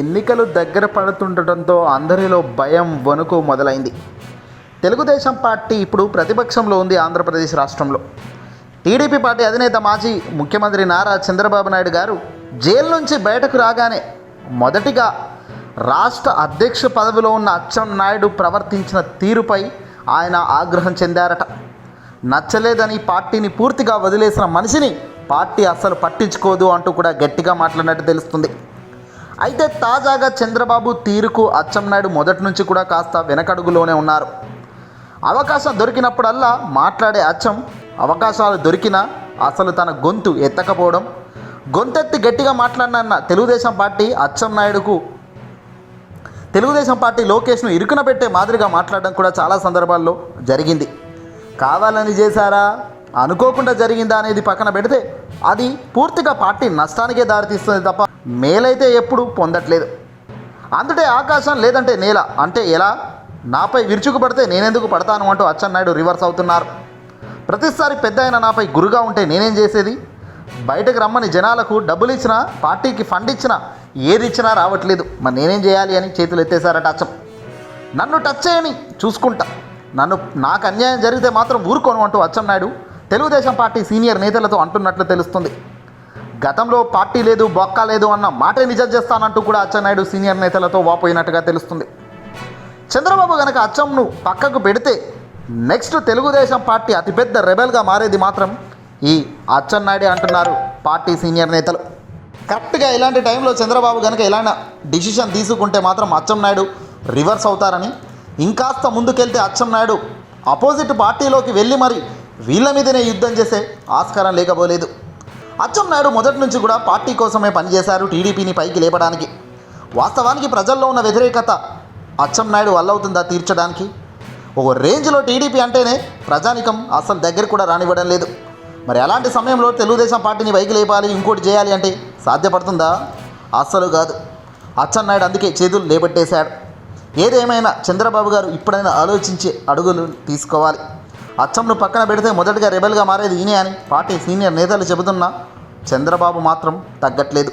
ఎన్నికలు దగ్గర పడుతుండటంతో అందరిలో భయం వణుకు మొదలైంది. తెలుగుదేశం పార్టీ ఇప్పుడు ప్రతిపక్షంలో ఉంది ఆంధ్రప్రదేశ్ రాష్ట్రంలో. టీడీపీ పార్టీ అధినేత మాజీ ముఖ్యమంత్రి నారా చంద్రబాబు నాయుడు గారు జైలు నుంచి బయటకు రాగానే మొదటిగా రాష్ట్ర అధ్యక్ష పదవిలో ఉన్న అచ్చం నాయుడు ప్రవర్తించిన తీరుపై ఆయన ఆగ్రహం చెందారట. నచ్చలేదని పార్టీని పూర్తిగా వదిలేసిన మనిషిని పార్టీ అస్సలు పట్టించుకోదు అంటూ కూడా గట్టిగా మాట్లాడినట్టు తెలుస్తుంది. అయితే తాజాగా చంద్రబాబు తీరుకు అచ్చెన్నాయుడు మొదటి నుంచి కూడా కాస్త వెనకడుగులోనే ఉన్నారు. అవకాశం దొరికినప్పుడల్లా మాట్లాడే అచ్చం అవకాశాలు దొరికినా అసలు తన గొంతు ఎత్తకపోవడం గొంతెత్తి గట్టిగా మాట్లాడినన్న తెలుగుదేశం పార్టీ అచ్చం నాయుడుకు తెలుగుదేశం పార్టీ లోకేష్ను ఇరుకున పెట్టే మాదిరిగా మాట్లాడడం కూడా చాలా సందర్భాల్లో జరిగింది. కావాలని చేశారా? అనుకోకుండా జరిగిందా అనేది పక్కన పెడితే అది పూర్తిగా పార్టీ నష్టానికే దారితీస్తుంది తప్ప మేలైతే ఎప్పుడు పొందట్లేదు. అందుటే ఆకాశం లేదంటే నేల. అంటే ఎలా? నాపై విరుచుకు పడితే నేనెందుకు పడతాను అంటూ అచ్చెన్నాయుడు రివర్స్ అవుతున్నారు. ప్రతిసారి పెద్ద అయిన నాపై గురుగా ఉంటే నేనేం చేసేది? బయటకు రమ్మని జనాలకు డబ్బులు ఇచ్చినా పార్టీకి ఫండ్ ఇచ్చినా ఏది ఇచ్చినా రావట్లేదు. మరి నేనేం చేయాలి అని చేతులు ఎత్తేశారట అచ్చం. నన్ను టచ్ చేయని చూసుకుంటా. నన్ను నాకు అన్యాయం జరిగితే మాత్రం ఊరుకోను అంటూ అచ్చెన్నాయుడు తెలుగుదేశం పార్టీ సీనియర్ నేతలతో అంటున్నట్లు తెలుస్తుంది. గతంలో పార్టీ లేదు బొక్క లేదు అన్న మాటే నిజం చేస్తానంటూ కూడా అచ్చెన్నాయుడు సీనియర్ నేతలతో వాపోయినట్టుగా తెలుస్తుంది. చంద్రబాబు గనక అచ్చంను పక్కకు పెడితే నెక్స్ట్ తెలుగుదేశం పార్టీ అతిపెద్ద రెబెల్గా మారేది మాత్రం ఈ అచ్చెన్నాయుడే అంటున్నారు పార్టీ సీనియర్ నేతలు. కరెక్ట్గా ఇలాంటి టైంలో చంద్రబాబు గనక ఇలాంటి డిసిషన్ తీసుకుంటే మాత్రం అచ్చెన్నాయుడు రివర్స్ అవుతారని ఇంకాస్త ముందుకెళ్తే అచ్చెన్నాయుడు అపోజిట్ పార్టీలోకి వెళ్ళి మరి వీళ్ళ మీదనే యుద్ధం చేసే ఆస్కారం లేకపోలేదు. అచ్చెన్నాయుడు మొదటి నుంచి కూడా పార్టీ కోసమే పనిచేశారు టీడీపీని పైకి లేపడానికి. వాస్తవానికి ప్రజల్లో ఉన్న వ్యతిరేకత అచ్చెన్నాయుడు వల్లవుతుందా తీర్చడానికి? ఒక రేంజ్లో టీడీపీ అంటేనే ప్రజానికం అసలు దగ్గర కూడా రానివ్వడం లేదు. మరి అలాంటి సమయంలో తెలుగుదేశం పార్టీని పైకి లేపాలి ఇంకోటి చేయాలి అంటే సాధ్యపడుతుందా? అస్సలు కాదు. అచ్చెన్నాయుడు అందుకే చేతులు లేబట్టేశాడు ఏదేమైనా చంద్రబాబు గారు ఇప్పుడైనా ఆలోచించి అడుగులు తీసుకోవాలి. అచ్చంను పక్కన పెడితే మొదటగా రెబెల్గా మారేది ఈయనే అని పార్టీ సీనియర్ నేతలు చెబుతున్నా చంద్రబాబు మాత్రం తగ్గట్లేదు.